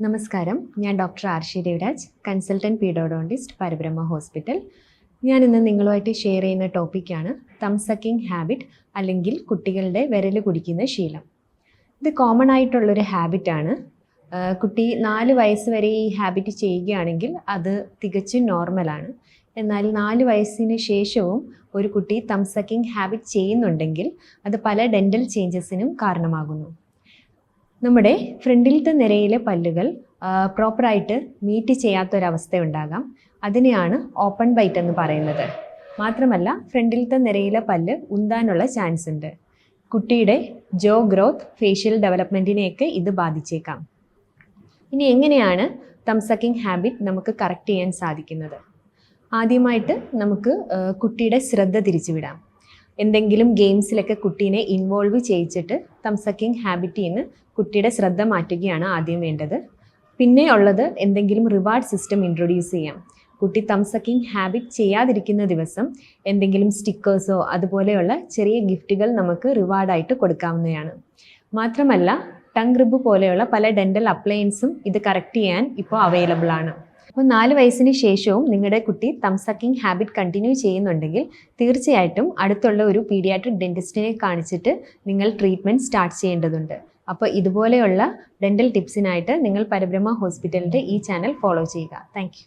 നമസ്കാരം. ഞാൻ doctor Arshi Devaraj consultant pedodontist Parabrahma hospital. ഞാൻ ഇന്ന് നിങ്ങളുമായിട്ട് ഷെയർ ചെയ്യുന്ന ടോപ്പിക്കാണ് തംസക്കിംഗ് ഹാബിറ്റ് അല്ലെങ്കിൽ കുട്ടികളുടെ വിരൽ കുടിക്കുന്ന ശീലം. ഇത് കോമൺ ആയിട്ടുള്ളൊരു ഹാബിറ്റാണ് കുട്ടി നാല് വയസ്സ് വരെ ഈ ഹാബിറ്റ് ചെയ്യുകയാണെങ്കിൽ അത് തികച്ചും നോർമലാണ് എന്നാൽ നാല് വയസ്സിന് ശേഷവും ഒരു കുട്ടി തംസക്കിംഗ് ഹാബിറ്റ് ചെയ്യുന്നുണ്ടെങ്കിൽ അത് പല ഡെന്റൽ ചേഞ്ചസിനും കാരണമാകുന്നു. നമ്മുടെ ഫ്രണ്ടിലത്തെ നിരയിലെ പല്ലുകൾ പ്രോപ്പറായിട്ട് മീറ്റ് ചെയ്യാത്തൊരവസ്ഥയുണ്ടാകാം. അതിനെയാണ് ഓപ്പൺ ബൈറ്റ് എന്ന് പറയുന്നത്. മാത്രമല്ല ഫ്രണ്ടിലത്തെ നിരയിലെ പല്ല് ഉന്താനുള്ള ചാൻസ് ഉണ്ട് കുട്ടിയുടെ ജോ ഗ്രോത്ത് ഫേഷ്യൽ ഡെവലപ്മെന്റിനെയൊക്കെ ഇത് ബാധിച്ചേക്കാം. ഇനി എങ്ങനെയാണ് തംസക്കിംഗ് ഹാബിറ്റ് നമുക്ക് കറക്റ്റ് ചെയ്യാൻ സാധിക്കുന്നത്? ആദ്യമായിട്ട് നമുക്ക് കുട്ടിയുടെ ശ്രദ്ധ തിരിച്ചുവിടാം. എന്തെങ്കിലും ഗെയിംസിലൊക്കെ കുട്ടീനെ ഇൻവോൾവ് ചെയ്യിച്ചിട്ട് തംസക്കിങ് ഹാബിറ്റിൽ നിന്ന് കുട്ടിയുടെ ശ്രദ്ധ മാറ്റുകയാണ് ആദ്യം വേണ്ടത്. പിന്നെ ഉള്ളത് എന്തെങ്കിലും റിവാർഡ് സിസ്റ്റം ഇൻട്രൊഡ്യൂസ് ചെയ്യാം. കുട്ടി തംസക്കിങ് ഹാബിറ്റ് ചെയ്യാതിരിക്കുന്ന ദിവസം എന്തെങ്കിലും സ്റ്റിക്കേഴ്സോ അതുപോലെയുള്ള ചെറിയ ഗിഫ്റ്റുകൾ നമുക്ക് റിവാർഡായിട്ട് കൊടുക്കാവുന്നതാണ്. മാത്രമല്ല ടങ് റിബ് പോലെയുള്ള പല ഡെന്റൽ അപ്ലയൻസും ഇത് കറക്റ്റ് ചെയ്യാൻ ഇപ്പോൾ അവൈലബിൾ ആണ്. അപ്പോൾ നാല് വയസ്സിന് ശേഷവും നിങ്ങളുടെ കുട്ടി തംസക്കിംഗ് ഹാബിറ്റ് കണ്ടിന്യൂ ചെയ്യുന്നുണ്ടെങ്കിൽ തീർച്ചയായിട്ടും അടുത്തുള്ള ഒരു പീഡിയാട്രിക് ഡെന്റിസ്റ്റിനെ കാണിച്ചിട്ട് നിങ്ങൾ ട്രീറ്റ്മെന്റ് സ്റ്റാർട്ട് ചെയ്യേണ്ടതുണ്ട്. അപ്പോൾ ഇതുപോലെയുള്ള ഡെന്റൽ ടിപ്സിനായിട്ട് നിങ്ങൾ പരബ്രഹ്മ ഹോസ്പിറ്റലിന്റെ ഈ ചാനൽ ഫോളോ ചെയ്യുക. താങ്ക്